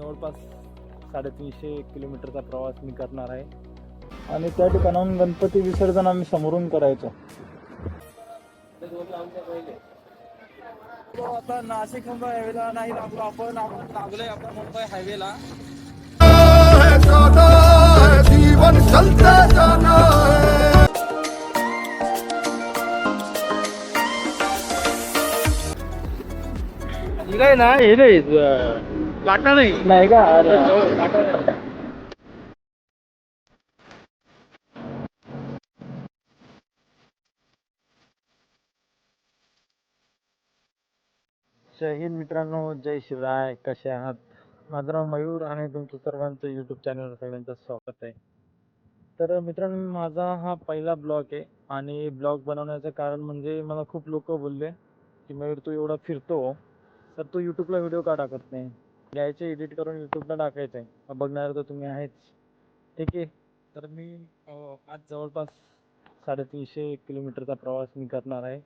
जवळपास साडेतीनशे किलोमीटरचा प्रवास मी करणार आहे. आणि त्या ठिकाणाहून गणपती विसर्जन आम्ही समोरून करायचो. आता नाशिक मुंबई हायवेला नाही लागलो आपण आपण लागलोय आपण मुंबई हायवेला है है जीवन चलते जाना है काय ना हे नाही लाटा नाही. नाही का? अरे जय हिंद मित्रांनो जय शिवराय कसे आहात? माझं नाव मयूर आणि तुमचं सर्वांचं यूट्यूब चॅनल सगळ्यांचं स्वागत आहे. तर मित्रांनो माझा हा पहिला ब्लॉग आहे आणि ब्लॉग बनवण्याचं कारण म्हणजे मला खूप लोक बोलले की मयूर तू एवढा फिरतो तर तू यूट्यूबला व्हिडिओ का टाकत नाही लिहायचे एडिट करून यूट्यूबला टाकायचं आहे बघणार तर तुम्ही आहेच. ठीक आहे. तर मी आज जवळपास साडेतीनशे किलोमीटरचा प्रवास मी करणार आहे.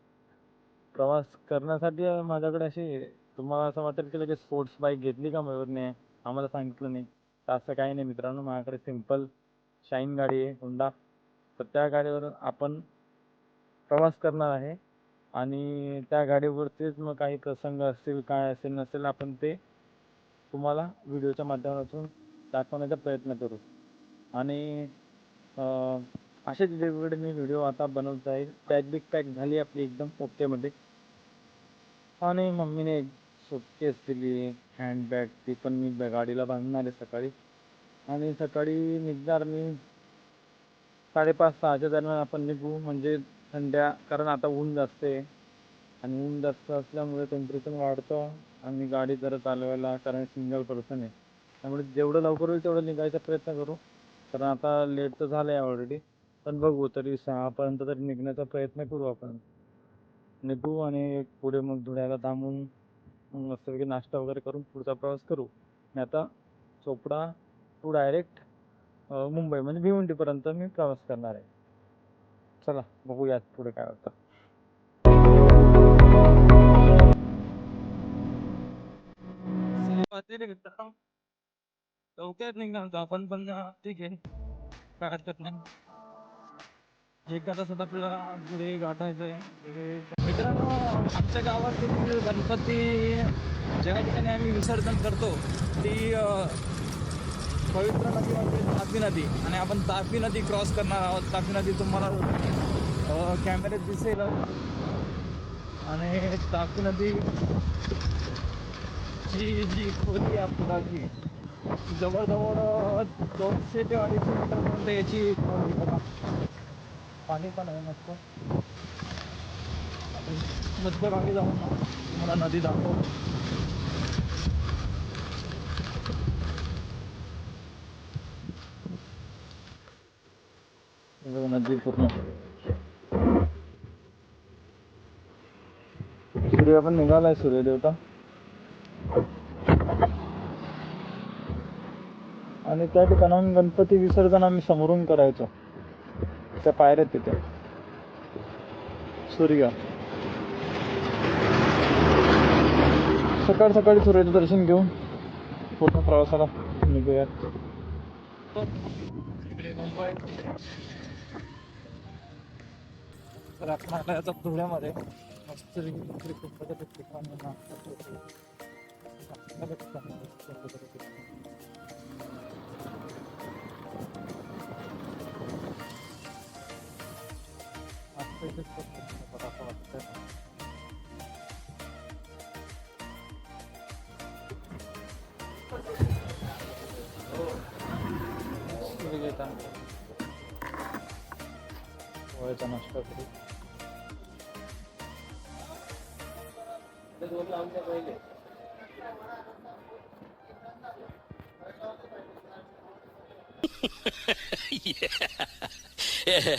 प्रवास करण्यासाठी माझ्याकडे असे तुम्हाला असं वाटेल की लगेच स्पोर्ट्स बाईक घेतली का मयूरने? आम्हाला सांगितलं नाही. तर असं काही नाही मित्रांनो माझ्याकडे सिंपल शाईन गाडी आहे होंडा तर त्या गाडीवर आपण प्रवास करणार आहे. आणि त्या गाडीवरतीच मग काही प्रसंग असतील काय असेल नसेल आपण ते तुम्हाला व्हिडिओच्या माध्यमातून दाखवण्याचा प्रयत्न करू. आणि असेच वेगवेगळे मी व्हिडिओ आता बनवत जाईल. पॅक बिग पॅक झाली आपली एकदम ओकेमध्ये आणि मम्मीने एक सुटकेस दिली हँडबॅग ती पण मी गाडीला बांधणार आहे सकाळी. आणि सकाळी निघणार मी साडेपाच सहाच्या दरम्यान आपण निघू. म्हणजे संध्या कारण आता ऊन जास्त आहे. आणि ऊन जास्त असल्यामुळे टेम्परेचर वाढतं. आणि गाडी जरा चालवायला कारण सिंगल पर्सन आहे. त्यामुळे जेवढं लवकर होईल तेवढं निघायचा प्रयत्न करू. कारण आता लेट तर झालं आहे ऑलरेडी पण बघू तरी सहापर्यंत तरी निघण्याचा प्रयत्न करू आपण. निघू आणि पुढे मग धुळ्याला थांबून मस्तपैकी नाश्ता वगैरे करून पुढचा प्रवास करू. आणि आता चोपडा टू डायरेक्ट मुंबई म्हणजे भिवंडीपर्यंत मी प्रवास करणार आहे. चला बघूयात पुढे काय होतं. लवकर निघणार आपण पण ठीक आहे काय हरकत नाही एका तासात आपल्याला पुढे गाठायचं आहे मित्रांनो आमच्या गावातील गणपती ज्या ठिकाणी आम्ही विसर्जन करतो ती पवित्र नदी म्हणजे तापी नदी आणि आपण तापी नदी क्रॉस करणार आहोत तापी नदी तुम्हाला कॅमेऱ्यात दिसेल आणि तापी नदी जी जी खोली आहे जवळजवळ दोनशे ते अडीचशे मीटरपर्यंत याची खोली बघा. पाणी पण आहे मस्त. मस्त गाडी जाऊन तुम्हाला नदी दाखव नदी पूर्ण. सूर्य पण निघालाय सूर्यदेवता. आणि त्या ठिकाणाहून गणपती विसर्जन आम्ही समोरून करायचो. त्या पायऱ्या तिथे. सूर्य. सकाळ सकाळी सूर्याचं दर्शन घेऊन पूर्ण प्रवासाला निघूया रत्नालयाचा धुळ्यामध्ये मस्त ठिकाण Orada başka biri. yeah. yeah.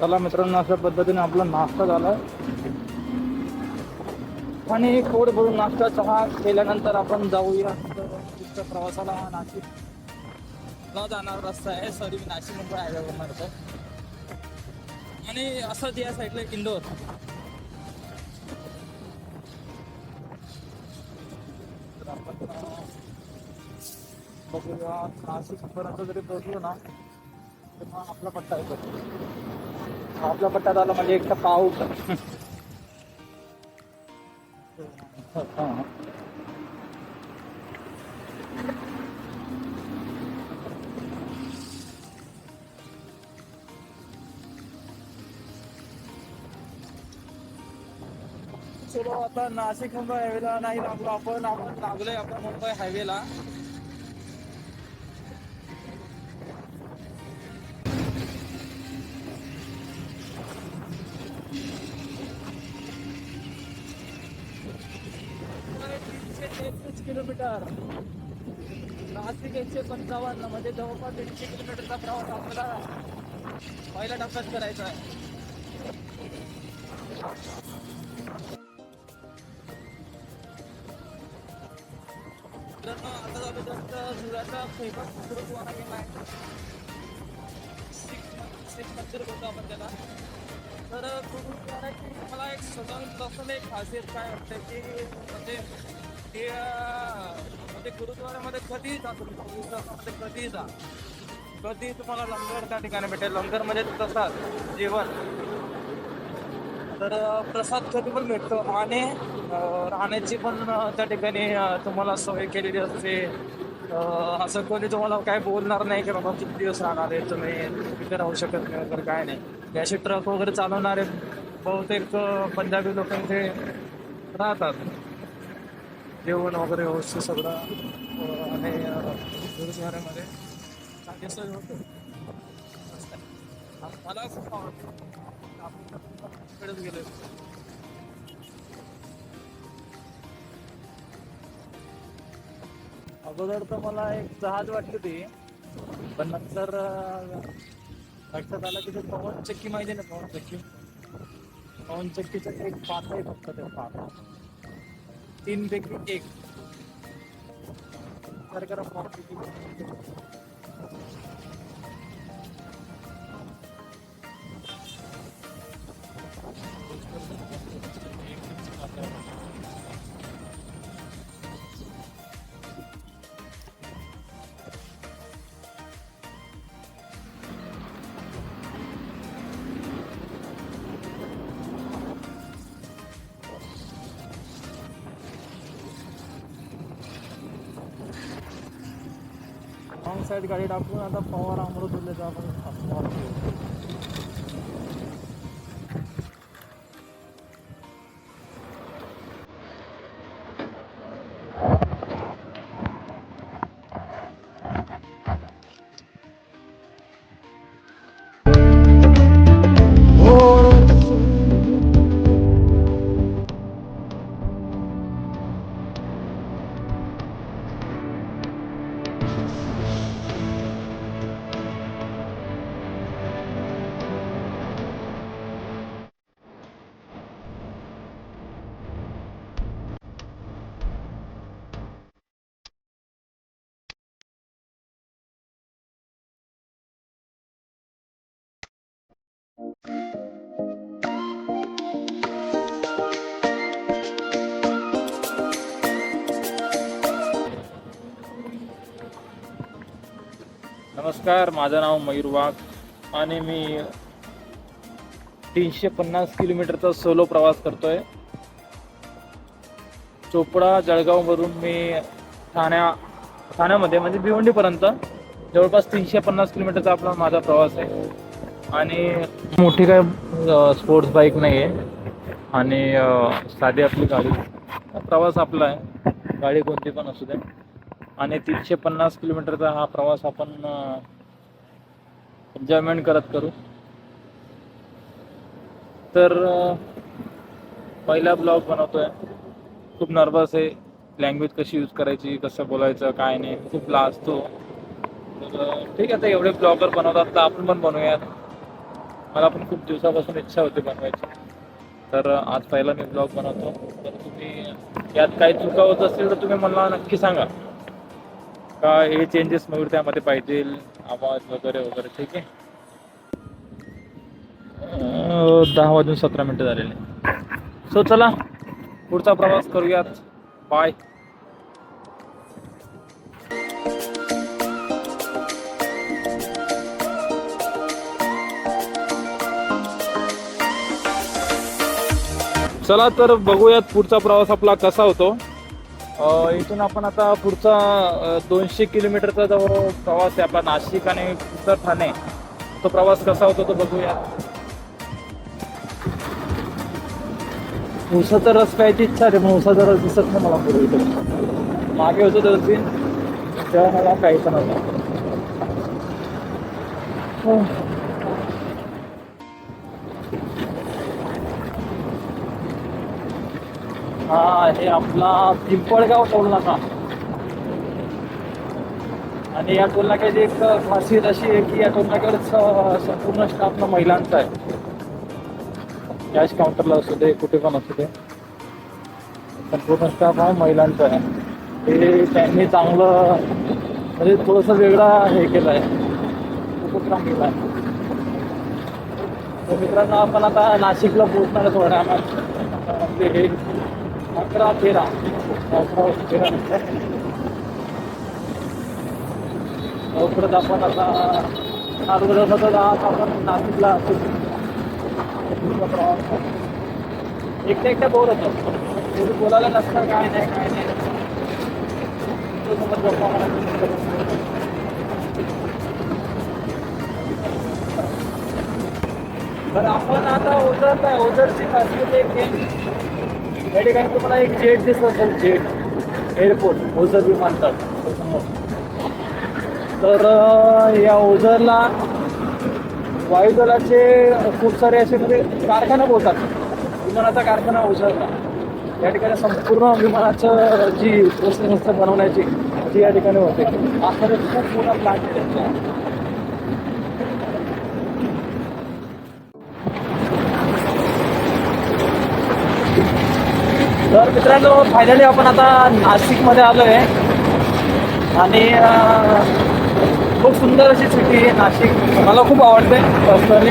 चला मित्रांनो अशा पद्धतीने आपला नाश्ता झाला. आणि पोट भरून नाश्ता चहा केल्यानंतर आपण जाऊया प्रवासाला. हा नाशिक न जाणार रस्ता आहे. सॉरी मी नाशिक मुंबई हायवेवर मारतो आणि असंच या साईडला इंदोर. बघूया नाशिक पर्यंत जरी पोहोचलो ना आपला पट्टा येतो आपला पट्टा झाला म्हणजे एक तर आता नाशिक मुंबई हायवेला नाही लागलो आपण. आपण लागलोय आपण मुंबई हायवेला तीनशे किलोमीटर. नाशिक एकशे पंचावन्न म्हणजे जवळपास दीडशे किलोमीटरचा प्रवास आपल्याला पहिला टप्प्यात करायचा आहे. मित्रांनो आता झालं जास्त धुळ्याचा फेमस गुरुद्वारा गेला आहे सिख सिख मंदिर बोलतो आपण त्याला. तर गुरुद्वाराची मला एक स्वतः एक खासियत काय वाटतं की म्हणजे ते अं, म्हणजे कधीही जा तुम्ही. चोवीस कधीही जा. कधी तुम्हाला लंगर त्या ठिकाणी भेटेल. लंगर म्हणजे प्रसाद जेवण. तर प्रसाद कधी पण भेटतो. आणि राहण्याची पण त्या ठिकाणी तुम्हाला सोय केलेली असते. असं कोणी तुम्हाला काय बोलणार नाही की बाबा किती दिवस राहणार आहे तुम्ही तिथे राहू शकत नाही वगैरे काय नाही. असे ट्रक वगैरे चालवणारे बहुतेक पंजाबी लोक इथे राहतात. जेवण वगैरे व्यवस्थित सगळं आणि अं, गुरुद्वाऱ्यामध्ये. होतं. मला खूप आवडतं. तिकडेच गेलो. अगोदर तर मला एक जहाज वाटली ती पण नंतर लक्षात आलं की ते पवन चक्की माहिती ना पवन चक्की पवन चक्कीचं एक पात आहे फक्त ते पात. तीन पैकी एक तर साईड गाडी टाकून आता पवार अमृतुल्यचा आपण नमस्कार माझं नाव मयूर वाघ आणि मी तीनशे पन्नास किलोमीटरचा सोलो प्रवास करतोय. चोपडा जळगाववरून मी ठाण्या ठाण्यामध्ये म्हणजे भिवंडीपर्यंत. जवळपास तीनशे पन्नास किलोमीटरचा आपला माझा प्रवास आहे. आणि मोठी काय स्पोर्ट्स बाईक नाही आहे आणि साधी आपली गाडी. प्रवास आपला आहे. गाडी कोणती पण असू दे आणि तीनशे पन्नास किलोमीटरचा हा प्रवास आपण एन्जॉयमेंट करत करू. तर पहिला ब्लॉग बनवतोय. खूप नर्वस आहे. लँग्वेज कशी यूज करायची कसं बोलायचं काय नाही. खूप लाजतो तर ठीक आहे आता एवढे ब्लॉगर बनवतात तर आपण पण बनवूयात. मला पण खूप दिवसापासून इच्छा होती बनवायची. तर आज पहिला मी ब्लॉग बनवतो. तर तुम्ही यात काही चुका होत असतील तर तुम्ही मला नक्की सांगा. का हे चेंजेस मयूर त्यामध्ये पाहिजे आवाज वगैरे वगैरे ठीक आहे? दहा वाजून सतरा मिनटं झालेले. सो चला पुढचा प्रवास करूयात. बाय चला तर बघूयात पुढचा प्रवास आपला कसा होतो. अ, इथून आपण आता पुढचा अ, दोनशे किलोमीटरचा जो प्रवास आहे आपला नाशिक आणि पुढचा ठाणे तो प्रवास कसा होतो तो बघूयात उसाचा रस प्यायची इच्छा आहे पण उसाचा रस दिसत नाही मला पुढे इथे मागे होतो दिन तेव्हा मला प्यायचा नव्हता. हा हे आपला पिंपळगाव टोल नाका आणि या टोल नाक्याची एक खासियत अशी आहे की या टोल नाक्यावर संपूर्ण स्टाफ ना महिलांचा आहे. कॅश काउंटरला असू दे कुठे पण असू दे. संपूर्ण स्टाफ हा महिलांचा आहे. ते त्यांनी चांगलं म्हणजे थोडंसं वेगळा हे केलं आहे उपक्रम केला आहे तर मित्रांनो आपण आता नाशिकला पोहोचणार आहे थोड्या हे अकरा तेरा अकरा तेरा लवकरच आपण आता अगोदर सतत आज आपण नाशिकला एकट्या एकट्या बोर होतो बोलायला नसतं काय नाही काय नाही. तुझ्यासोबत गप्पा आपण आता ओझर आहे. ओझरची खासियत एक या ठिकाणी तुम्हाला एक जेट दिसत असेल जेट. एअरपोर्ट ओझर विमानतळ तर. या ओझरला वायुदलाचे खूप सारे असे म्हणजे कारखाना बोलतात. विमानाचा कारखाना ओझरला. या ठिकाणी संपूर्ण विमानाचं जी प्रोसेस असतं बनवण्याची ती या ठिकाणी होते. आता खूप मोठा प्लांट आहे. तर मित्रांनो फायनली आपण आता नाशिकमध्ये आलो आहे आणि खूप सुंदर अशी सिटी आहे नाशिक. मला खूप आवडते पर्सनली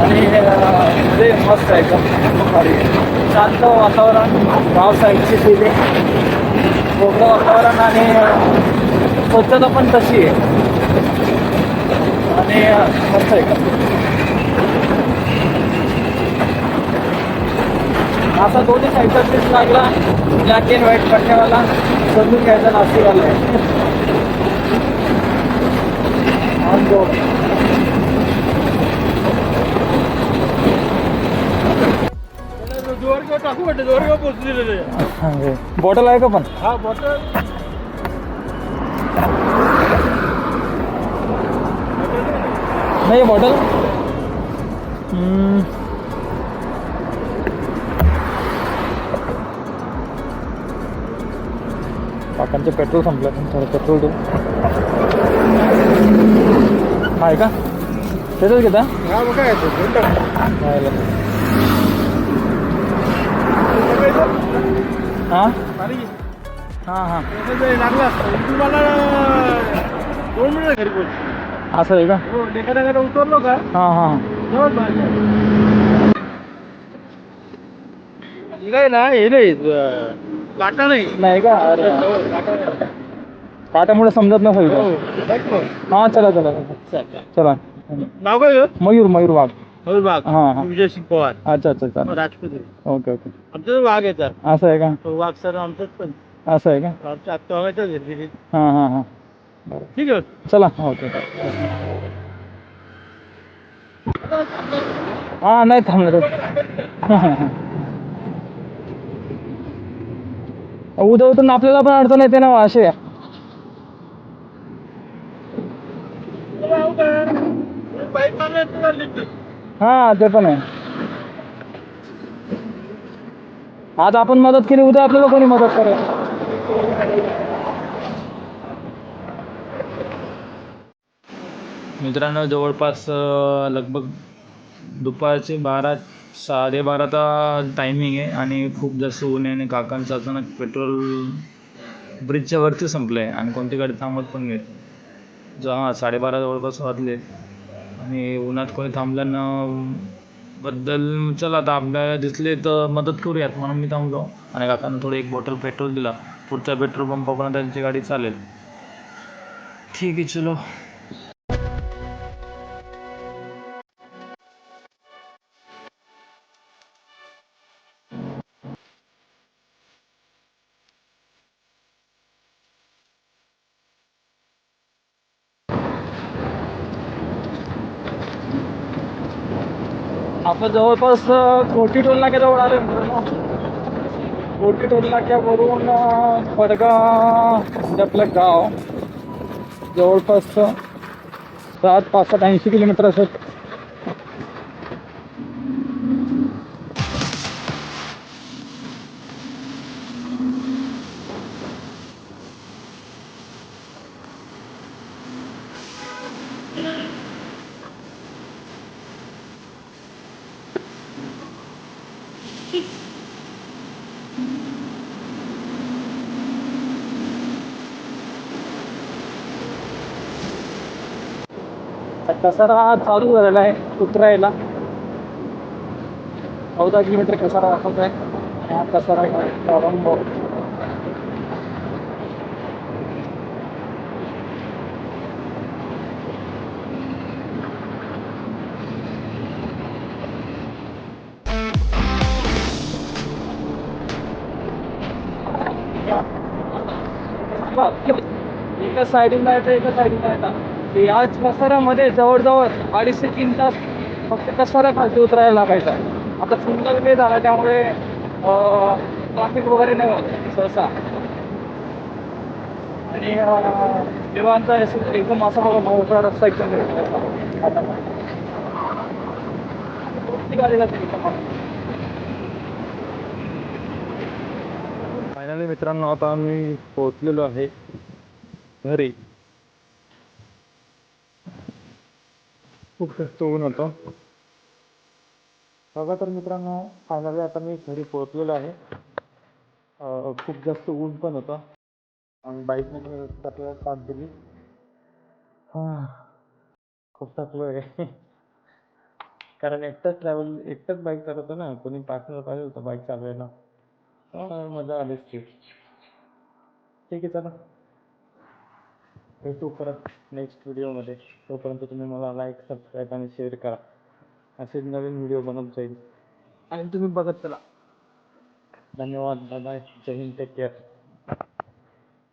आणि ते म्हणजे मस्त आहे एकदम. भारी शांत वातावरण गाव साईडची सिटी मोकळं वातावरण आणि स्वच्छता पण तशी आहे. आणि मस्त आहे असा दोन्ही साईडचा पीस लागला. ब्लॅक अँड व्हाईट पट्ट्यावाला समजून घ्यायचा नाशिकवाला आहे On board. बॉटल आहे का पण? हा बॉटल नाही बॉटल काकांचे पेट्रोल संपलं थोडं पेट्रोल देऊ. आहे का? त्याच्याच घेता? हा. हा. हां हां. दोन मिनिट घरी बोल असं आहे का? हो लेखा उतरलो का? हां हां. हे. काय ना हे नाही लाटा नाही. नाही का? अरे हो. काट्यामुळे समजत नसेल हो, का. हां. चला चला चल. चला. नाव काय? मयूर मयूर वाघ. हो बाग हा, हा. विजय सिंग पवार. अच्छा अच्छा चालेल. राजपूत आहे. Okay okay. आमचं वाघ येतात असं आहे का? वाघ सर आमचंच पण. असं आहे का? आमच्या आत्ता हां हां हां. बरं ठीक आहे. चला ओके हां नाही थांबणार. उद्या उतरून आपल्याला पण अडचण येते ना हो, असे हा ते पण आहे. आज आपण मदत केली उद्या आपल्याला कोणी मदत करेल? मित्रांनो जवळपास लगभग दुपारचे बारा साडेबाराचा टायमिंग आहे आणि खूप जास्त ऊन आहे आणि काकांचं अचानक पेट्रोल ब्रिजच्या वरती संपलं आहे आणि कोणती गाडी थांबत पण नाही जो हां साडेबारा जवळपास वाजले. आणि उन्हात कोणी थांबल्यानं बद्दल चला आता आपल्याला दिसले तर मदत करूयात म्हणून मी थांबलो. आणि काकांना थोडं एक बॉटल पेट्रोल दिला. पुढच्या पेट्रोल पंपापर्यंत त्यांची गाडी चालेल. ठीक आहे चलो. आपण जवळपास कोटी टोल नाक्याजवळ आले मित्रांनो कोटी टोल नाक्यावरून अं, म्हणजे आपलं गाव जवळपास सात पासष्ट ऐंशी किलोमीटर असत कसारा चालू झालेला आहे? उतरायला चौदा किलोमीटर कसारा दाखवत आहे? हा कसारा एका साईडला येतं एका साईडला येतात याच कसाऱ्यामध्ये जवळजवळ अडीचशे तीन तास फक्त कसारा खालती उतरायला लागायचा. आता सुंदर वे झाला त्यामुळे ट्रॅफिक वगैरे नाही होत सहसा. आणि देवांचा एकदम असा बघा मोठा रस्ता एकदम भेटला. आता कोणती गाडी जाते एकदम फायनली मित्रांनो आता आम्ही पोहोचलेलो आहे घरी. खूप जास्त ऊन होतं. बघा तर मित्रांनो फायनली आता मी घरी पोहोचलेलो आहे. खूप जास्त ऊन पण होतं. आणि बाईकने पण आपल्याला साथ दिली खूप थकलो आहे कारण एकटाच ट्रॅव्हल एकटाच बाईक चालवतो ना. कोणी पार्टनर पाहिजे होतं बाईक चालवायला. हा, मजा आली असती ठीक आहे चला. भेटू परत नेक्स्ट व्हिडिओमध्ये तोपर्यंत तुम्ही मला लाईक सबस्क्राईब आणि शेअर करा. असेच नवीन व्हिडिओ बनवत जाईल. आणि तुम्ही बघत चला. धन्यवाद बाय जय हिंद टेक केअर